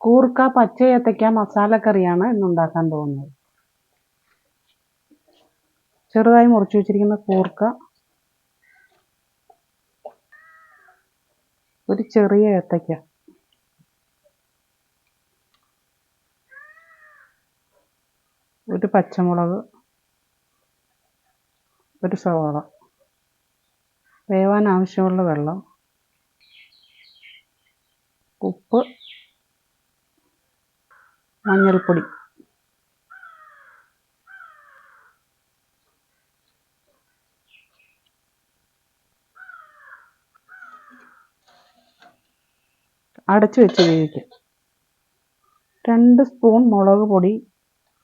കൂർക്ക പച്ച ഏത്തയ്ക്ക മസാലക്കറിയാണ് ഇന്നുണ്ടാക്കാൻ പോകുന്നത്. ചെറുതായി മുറിച്ച് വെച്ചിരിക്കുന്ന കൂർക്ക. ഒരു ചെറിയ ഏത്തയ്ക്ക. ഒരു പച്ചമുളക്. ഒരു സവാള. വേവാൻ ആവശ്യമുള്ള വെള്ളം. ഉപ്പ്. മഞ്ഞൾപ്പൊടി. അടച്ചു വെച്ച് വേവിക്കാം രണ്ട് സ്പൂൺ മുളക് പൊടി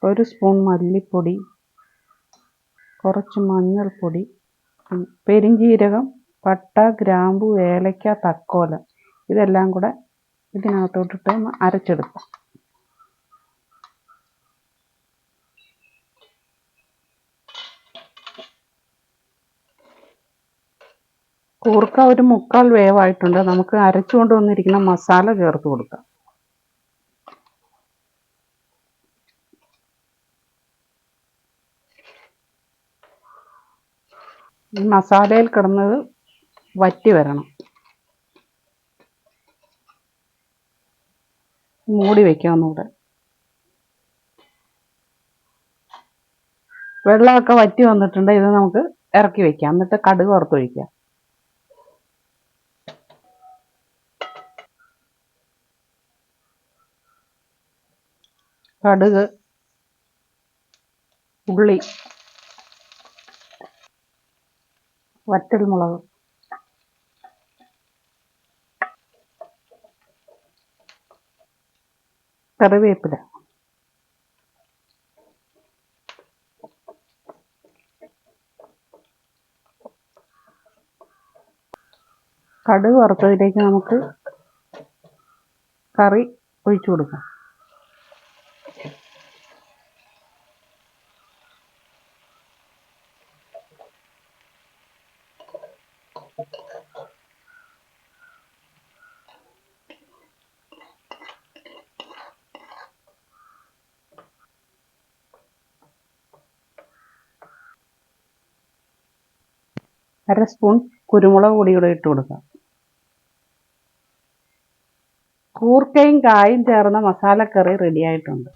ഒരു സ്പൂൺ മല്ലിപ്പൊടി കുറച്ച് മഞ്ഞൾപ്പൊടി പെരിഞ്ചീരകം പട്ട ഗ്രാമ്പു ഏലക്ക തക്കോലം. ഇതെല്ലാം കൂടെ ഇതിനകത്തോട്ടിട്ട് ഒന്ന് അരച്ചെടുക്കാം. കൂർക്ക ഒരു മുക്കാൽ വേവായിട്ടുണ്ട്. നമുക്ക് അരച്ചുകൊണ്ട് വന്നിരിക്കുന്ന മസാല ചേർത്ത് കൊടുക്കാം. മസാലയിൽ കിടന്നത് വറ്റി വരണം. മൂടി വെക്കാം ഒന്നുകൂടെ. വെള്ളമൊക്കെ വറ്റി വന്നിട്ടുണ്ട്. ഇത് നമുക്ക് ഇറക്കി വെക്കാം. എന്നിട്ട് കടുക് വറുത്തൊഴിക്കാം. കടുക് ഉള്ളി വറ്റൽമുളക്. കറിവേപ്പില. കടുക് വറുത്തതിലേക്ക് നമുക്ക് കറി ഒഴിച്ചു കൊടുക്കാം. അര സ്പൂൺ കുരുമുളക് പൊടി കൂടെ ഇട്ട് കൊടുക്കാം. കൂർക്കയും കായും ചേർന്ന മസാലക്കറി റെഡി ആയിട്ടുണ്ട്.